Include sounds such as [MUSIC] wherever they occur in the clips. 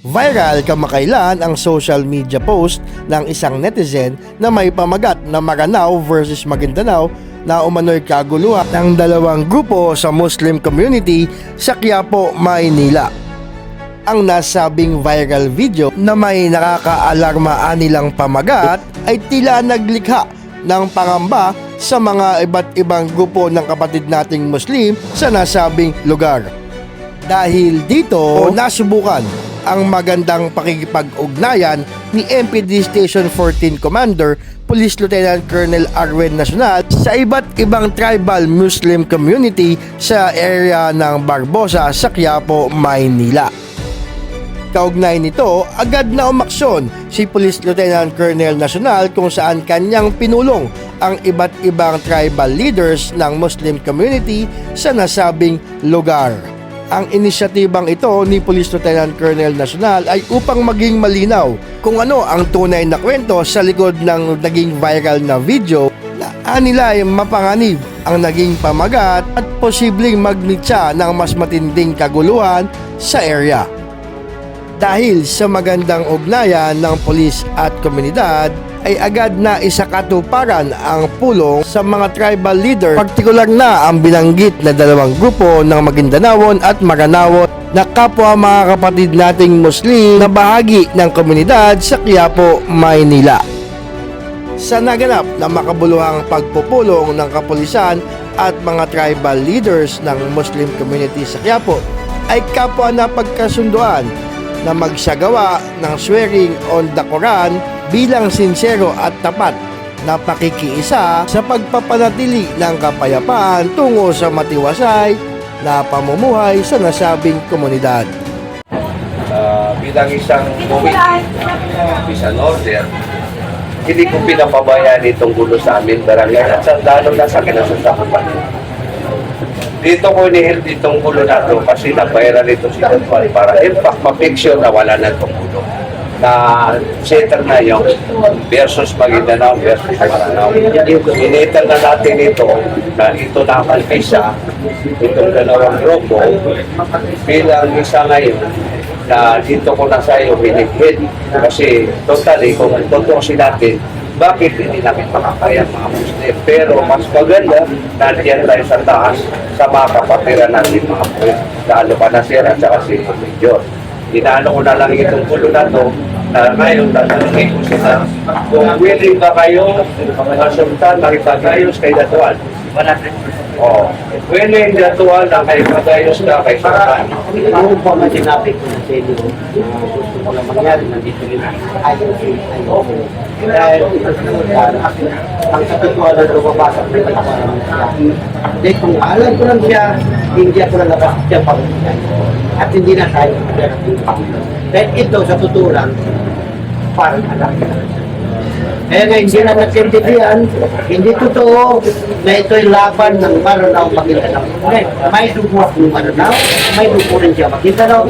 Viral kamakailan ang social media post ng isang netizen na may pamagat na Maranao versus Maguindanao na umano'y kaguluhan ng dalawang grupo sa Muslim community sa Quiapo, Maynila. Ang nasabing viral video na may nakakaalarma nilang pamagat ay tila naglikha ng pangamba sa mga iba't ibang grupo ng kapatid nating Muslim sa nasabing lugar. Dahil dito, nasubukan ang magandang pakikipag-ugnayan ni MPD Station 14 Commander Police Lieutenant Colonel Arwen Nacional sa iba't ibang tribal Muslim community sa area ng Barbosa sa Quiapo, Maynila. Kaugnay nito, agad na umaksyon si Police Lieutenant Colonel Nacional kung saan kanyang pinulong ang iba't ibang tribal leaders ng Muslim community sa nasabing lugar. Ang inisyatibang ito ni Police Lieutenant Colonel Nacional ay upang maging malinaw kung ano ang tunay na kwento sa likod ng naging viral na video na anila ay mapanganib ang naging pamagat at posibleng magnitsa ng mas matinding kaguluhan sa area. Dahil sa magandang ugnayan ng polis at komunidad, ay agad na isakatuparan ang pulong sa mga tribal leader, partikular na ang binanggit na dalawang grupo ng Maguindanawon at Maranawon na kapwa mga kapatid nating Muslim na bahagi ng komunidad sa Quiapo, Maynila. Sa naganap na makabuluhang pagpupulong ng kapulisan at mga tribal leaders ng Muslim community sa Quiapo, ay kapwa na pagkasunduan na magsagawa ng swearing on the Quran bilang sincero at tapat na pakikiisa sa pagpapanatili ng kapayapaan tungo sa matiwasay na pamumuhay sa nasabing komunidad. Ah, bilang isang movie, and order, hindi ko pinapabayaan itong gulo sa amin barangay at sa lalo na sa kinasusakupan. Dito ko inihil itong gulo na to kasi na-viral ito si Don para in fact ma-picture na wala na itong gulo na center na yung versus Maguindanao versus Maranao. Initan na natin ito na ito na ang isa itong dalawang grupo bilang isa ngayon na dito ko na sa iyo binighid kasi totally kung tutusin natin bakit hindi namin makakaya mga Muslim? Pero mas maganda nandiyan tayo sa taas sa mga kapatiran natin mga Muslim. Lalo pa na sira at saka si Major inaano ko na lang itong pulo na to na ngayon tatanungin ko sila kung willing ba kayo masuntan makipagayos kay Datuan. Oh, willing Datuan na kay pagayos ka kay Sultan. Ako po na sinabi ko na sa inyo, uh, gusto ko na mangyari, nandito rin ayaw si ayaw. Dahil uh, ang katotohanan na lumabasok na katakaran siya. Dahil kung alam ko lang siya, hindi ako lalabas siya pag At hindi na tayo Dahil ito sa totoo lang, parang anak kaya nga hindi na nagsintindihan, hindi totoo na ito'y laban ng Maranao Maguindanao. May dugo akong Maranao, may dugo rin siya Maguindanao.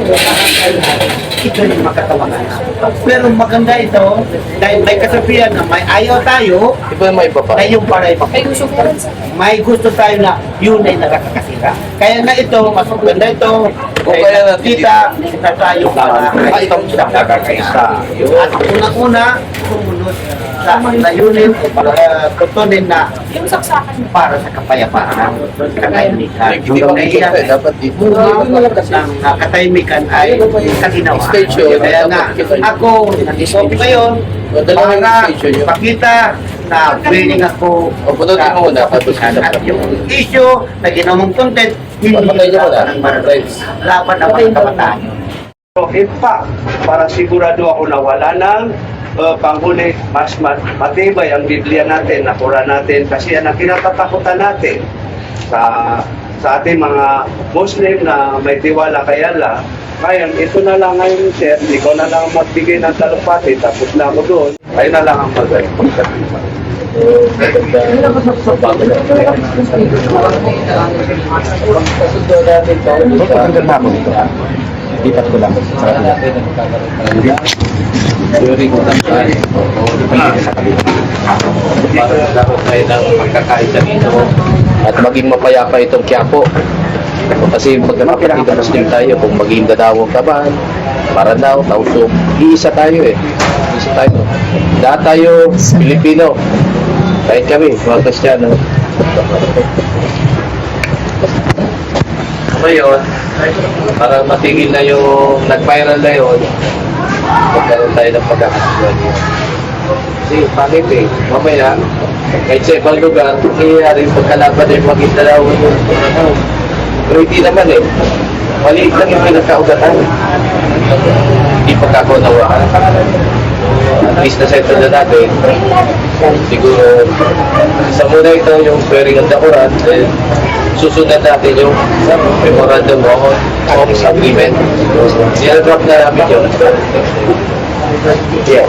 Ito yung makatawangan. Pero maganda ito, dahil may kasabihan na may ayaw tayo, Iba may iba pa. na yung paray May gusto May gusto tayo na yun ay nakakasira. Kaya nga ito, mas maganda ito. Kung kaya natin kita, kita tayo para Ay, itong nakakaisa. At unang-una, sumunod sa layunin o para tutunin na Yung saksakan mo. para sa kapayapaan, katahimikan. Kaya eh, dapat ng uh, katahimikan ay yun. Kaya nga, ako, nandito ngayon, para pakita na willing ako O, punutin mo hanap at yung issue na ginawang content, hindi laban ng Maranao. Laban ng mga kabataan. So, in fact, para sigurado ako na wala nang uh, panghuli, mas mat- matibay ang Biblia natin, nakura natin, kasi yan ang kinatatakutan natin sa sa ating mga Muslim na may tiwala kay Allah. Ngayon, ito na lang ngayon, sir, ikaw na lang magbigay ng talumpati, tapos na ako doon, kayo na lang ang mag-pagkatipan. Patanggal na ako dito. Lipat ko lang. Sa kabila. Theory ko lang tayo. Para laro tayo ng pagkakaisa dito at maging mapayapa itong Quiapo. Kasi pag nakapagkita Muslim tayo, kung maging dadawang ka man, Maranao, Tausug. Iisa tayo eh. Iisa tayo. Lahat tayo Pilipino. Kahit kami, mga Kristiyano. Ngayon, para matigil na yung nag-viral na yun, magkaroon tayo ng pagkakasuhan yun. Kasi pangit eh, mamaya, kahit sa ibang lugar, nangyayari pagkalaban na yung Maguindanao yung ano, pero hindi naman eh. Maliit lang yung pinagkaugatan. Hindi pagkakaunawaan. Least na settle na natin. Siguro, sa muna ito yung swearing of the Quran, then susunod natin yung memorandum of of agreement. Sinadrop na namin yun. Yeah.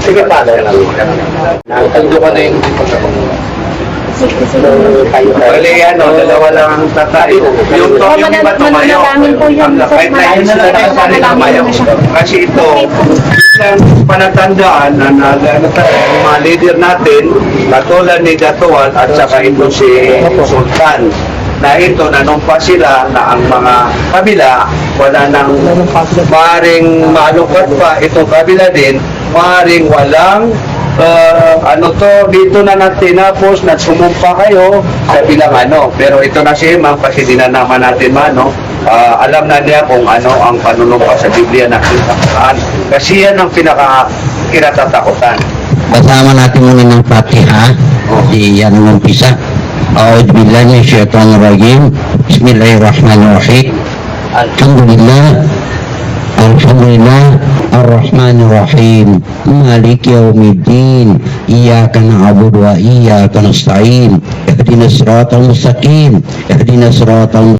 Sige, paano yan? Tatlo ka na yung Bali, ano, dalawa lang ang tatay. Yung to, yung iba tumayo. po sir. Kahit na yun sila kanila tumayo. Kasi ito, isang panatandaan na na- tayo, yung mga leader natin, katulad ni Datuan at saka ito si Sultan na ito, nanumpa sila na ang mga kabila, wala nang maaaring malungkot pa itong kabila din, maaaring walang uh, ano to, dito na natin tinapos, nagsumumpa kayo sa bilang ano. Pero ito na si Imam kasi di na naman natin mano. Ah, alam na niya kung ano ang panunumpa sa Biblia na kinakataan. Kasi yan ang pinaka kinatatakutan. Kasama natin muna ng Fatiha. Di yan ang umpisa. A'udhu billahi minash shaitanir rajim. Bismillahirrahmanirrahim. Alhamdulillah. Alhamdulillah Ar-Rahmanir-Rahim. Malik yaumiddin. Iyaka na'budu wa iyaka nasta'in. Ihdina siratal mustaqim. Ihdina siratal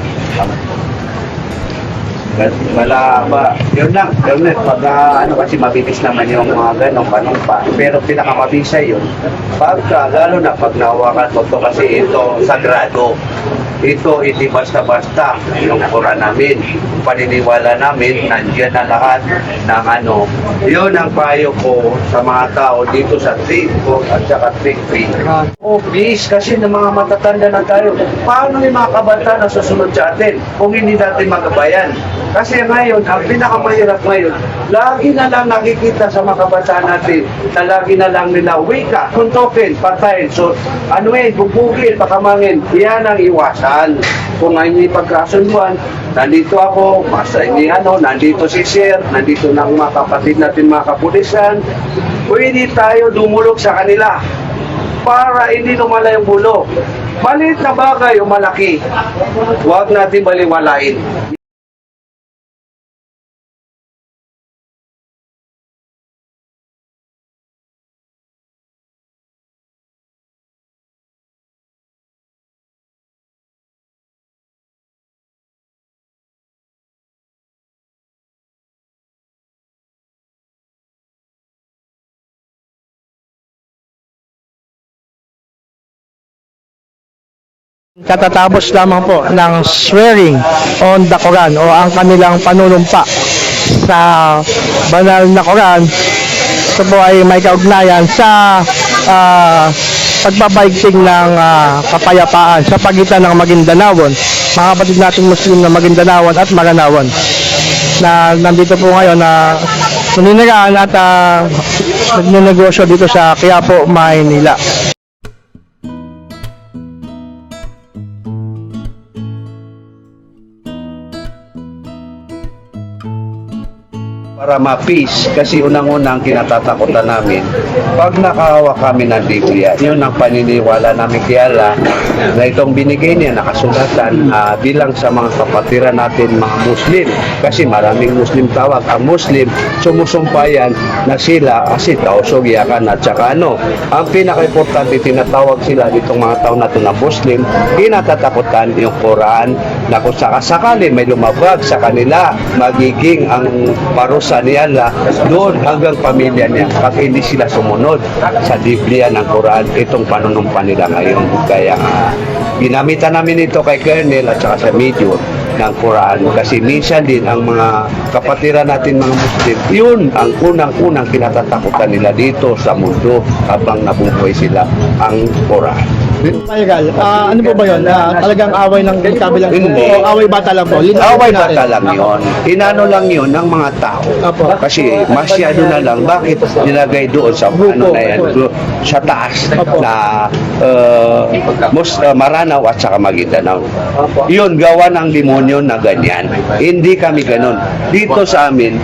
Wala ba, yun lang, yun lang, pag ah, ano kasi mabitis naman yung mga ganong panumpa. Pero pinakamabisa yun, pagka, lalo na pag nahawakan mo to kasi ito, sagrado. Ito, hindi basta-basta yung Quran namin. Paniniwala namin, nandiyan na lahat ng ano. Yun ang payo ko sa mga tao dito sa Trinco at saka Trinco. Oh, please, kasi ng mga matatanda na tayo, paano yung mga kabata na susunod sa atin kung hindi natin magabayan? Kasi ngayon, ang pinakamahirap ngayon, lagi na lang nakikita sa mga kabataan natin na lagi na lang nila wika, kuntokin, patayin. So, ano eh, bubugin, pakamangin, yan ang iwasan. Kung ngayon may pagkasunduan, nandito ako, mas ni ano, nandito si Sir, nandito na ang mga kapatid natin, mga kapulisan, pwede tayo dumulog sa kanila para hindi lumala yung bulo. Maliit na bagay o malaki, huwag natin baliwalain. Katatapos lamang po ng swearing on the Quran o ang kanilang panunumpa sa banal na Quran. Ito po ay may kaugnayan sa ah, pagbabaigting ng ah, kapayapaan sa pagitan ng Maguindanaon, mga kapatid nating Muslim na Maguindanaon at Maranawon na nandito po ngayon na naniniraan at uh, nagnenegosyo dito sa Quiapo, Maynila. Para ma-peace kasi unang-unang kinatatakutan namin pag nakahawak kami ng Biblia yun ang paniniwala namin kay Allah na itong binigay niya nakasulatan ah, bilang sa mga kapatiran natin mga Muslim. Kasi maraming Muslim tawag. Ang Muslim sumusumpayan na sila kasi tausog yakan at saka ano. Ang pinaka-importante tinatawag sila ditong mga tao na ito na Muslim kinatatakutan yung Quran na kung sakasakali may lumabag sa kanila magiging ang parusa kautusan ni Allah doon hanggang pamilya niya pag hindi sila sumunod sa Biblia ng Quran itong panunumpa nila ngayon. Kaya ginamitan namin ito kay Colonel at saka sa Major ng Quran. Kasi minsan din ang mga kapatiran natin mga Muslim yun ang unang-unang kinatatakutan nila dito sa mundo habang nabubuhay sila ang Quran Payagal, ah, ano po ba yun? Ah, talagang away ng kabilang Hindi. grupo o away bata lang po? Linawin Away natin. bata lang yun. Inano lang yun ng mga tao. Apo. Kasi masyado na lang, bakit nilagay doon sa ano na yan, sa taas Apo. na uh, mus, uh, Maranaw at saka Maguindanao. Yun, gawa ng demonyo na ganyan. Hindi kami ganun. Dito sa amin,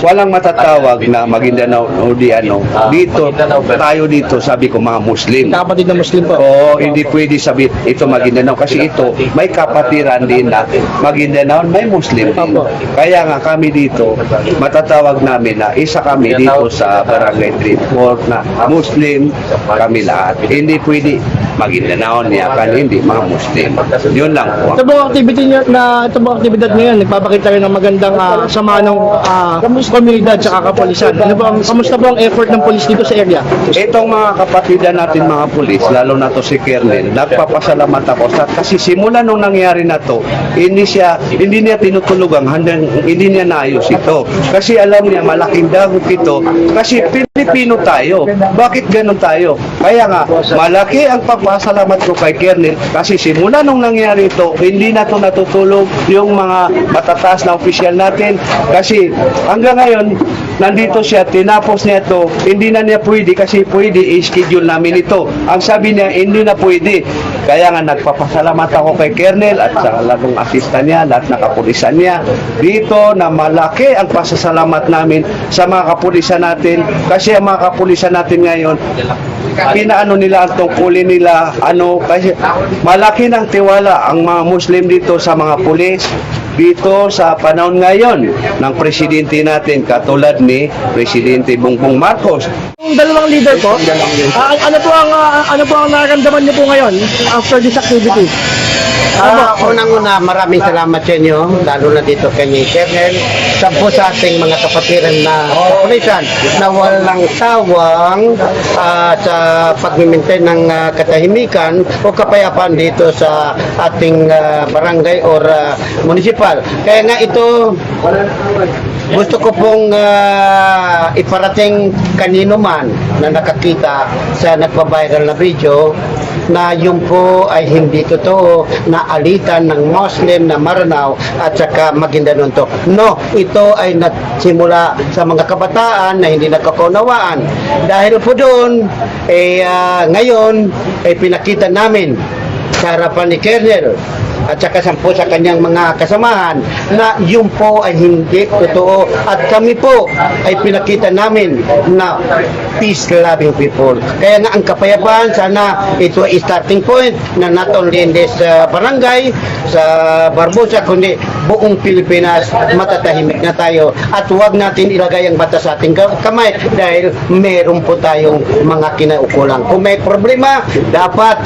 walang matatawag na Maguindanao o di ano. Dito, tayo dito, sabi ko mga Muslim. Kapatid na Muslim po. Oo, hindi pwede sabihin ito Maguindanao kasi ito may kapatiran din na Maguindanao may Muslim din. Kaya nga kami dito matatawag namin na isa kami dito sa Barangay Triport na Muslim kami lahat. Hindi pwede Maguindanao niya kan hindi mga Muslim. Yun lang po. Ito pong activity niyo na ito pong aktibidad ngayon, nagpapakita rin ng magandang ah, sama ng komunidad sa kapulisan. Ano po ang kamusta po ang effort ng pulis dito sa area? Itong mga kapatidan natin mga pulis, lalo na to si Kernel, nagpapasalamat ako sa kasi simula nung nangyari na to, hindi siya hindi niya tinutulugan hanggang hindi niya naayos ito. Kasi alam niya malaking dagok ito kasi Pilipino tayo. Bakit ganun tayo? Kaya nga malaki ang pagpasalamat ko kay Kernel kasi simula nung nangyari ito, hindi na to natutulog yung mga matataas na opisyal natin kasi hanggang ngayon nandito siya, tinapos niya ito, hindi na niya pwede kasi pwede i-schedule namin ito. Ang sabi niya, hindi na pwede. Kaya nga nagpapasalamat ako kay Kernel at sa lalong asista niya, lahat na kapulisan niya. Dito na malaki ang pasasalamat namin sa mga kapulisan natin kasi ang mga kapulisan natin ngayon, pinaano nila ang tungkulin nila, ano, kasi malaki ng tiwala ang mga Muslim dito sa mga pulis, dito sa panahon ngayon ng presidente natin katulad ni Presidente Bongbong Marcos. Yung dalawang leader po, ah, ano po ang ah, ano po ang nararamdaman niyo po ngayon after this activity? Ah, unang-una, maraming salamat sa inyo, lalo na dito kay Kernel, sa po sa ating mga kapatiran na kapulisan na walang sawang ah, sa pag-maintain ng ah, katahimikan o kapayapaan dito sa ating ah, barangay or ah, municipal. Kaya nga ito, gusto ko pong ah, iparating kanino man na nakakita sa nagpa-viral na video na yun po ay hindi totoo na alitan ng Muslim na Maranao at saka Maguindanao to. No, ito ay nagsimula sa mga kabataan na hindi nakakunawaan. Dahil po doon, eh, ah, ngayon, ay pinakita namin sa harapan ni Kernel at saka sa po sa kanyang mga kasamahan na yun po ay hindi totoo at kami po ay pinakita namin na peace-loving people. Kaya nga ang kapayapaan, sana ito ay starting point na not only in this uh, barangay, sa Barbosa, kundi buong Pilipinas, matatahimik na tayo. At huwag natin ilagay ang bata sa ating ka- kamay dahil meron po tayong mga kinaukulan. Kung may problema, dapat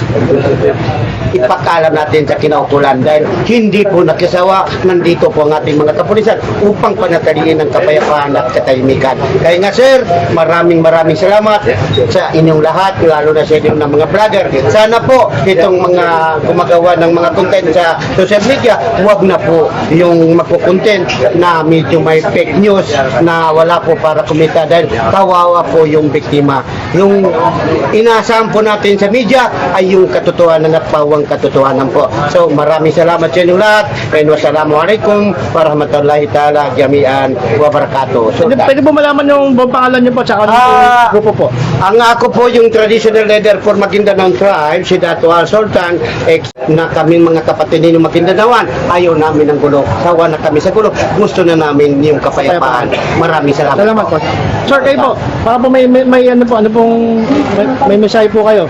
ipakalam natin sa kinaukulan dahil hindi po nakisawa nandito po ang ating mga kapulisan upang panatiliin ang kapayapaan at katahimikan. Kaya nga sir, maraming maraming salamat sa inyong lahat, lalo na sa inyong ng mga vlogger. Sana po itong mga gumagawa ng mga content sa social media, huwag na po yung magpo-content na medyo may fake news na wala po para kumita dahil kawawa po yung biktima. Yung inaasahan po natin sa media ay yung katotohanan at pawang katotohanan po. So maraming salamat sa inyo lahat and wassalamualaikum warahmatullahi ta'ala jami'an wa barakatuh. So, Pwede, pwede po malaman yung buong pangalan niyo po sa Ah, grupo po. Ang ako po yung traditional leader for Maguindanao tribe, si Dato Al Sultan, ex na kami mga kapatid ninyo Maguindanaoan, ayaw namin ng gulo. Sawa na kami sa gulo. Gusto na namin yung kapayapaan. Maraming salamat. Salamat po. Sir, kayo po, para po may, may, may ano po, ano pong, may, may mensahe po kayo.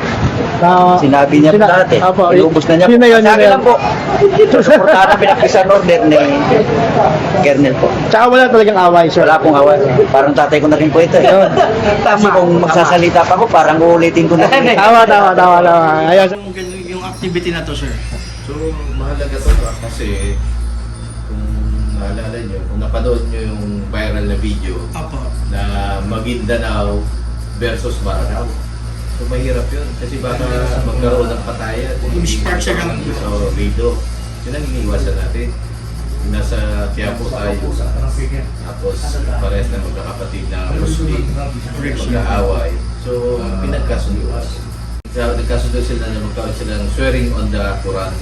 Na, Sinabi niya Sina- dati. Apo, Inubos na niya. Yun na yun, yun Sa na akin yun. lang po. Susuportahan namin ang isang order ni Kernel po. Tsaka wala talagang away, sir. Wala akong awan. Parang tatay ko na rin po ito. Eh. Kasi kung magsasalita pa ako, parang uulitin ko na. rin. [LAUGHS] Tama, tama, tama, tama. Ayun. yung activity na to, sir? So, mahalaga to ah, kasi napanood nyo yung viral na video Apo. na Maguindanao versus Maranao. So mahirap yun kasi baka magkaroon ng patayan. Spark siya ng- sa radio. Yun ang iniiwasan natin. Nasa Quiapo tayo. Tapos parehas na magkakapatid na Muslim. Mag-aaway. So pinagkasundo. Sa- Nagkasundo sila na magkaroon sila ng swearing on the Quran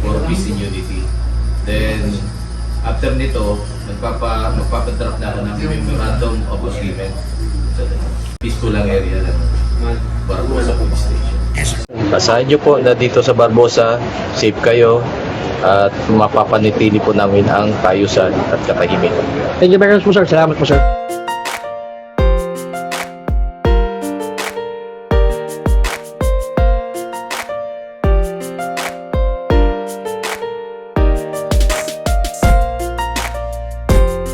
for peace and unity. Then after nito, nagpapa magpapadraft na ako ng memorandum of agreement sa peaceful lang area ng Barbosa Police Station. Asahan nyo po na dito sa Barbosa, safe kayo at mapapanitili po namin ang tayusan at katahimikan. Thank you very much po sir. Salamat po sir.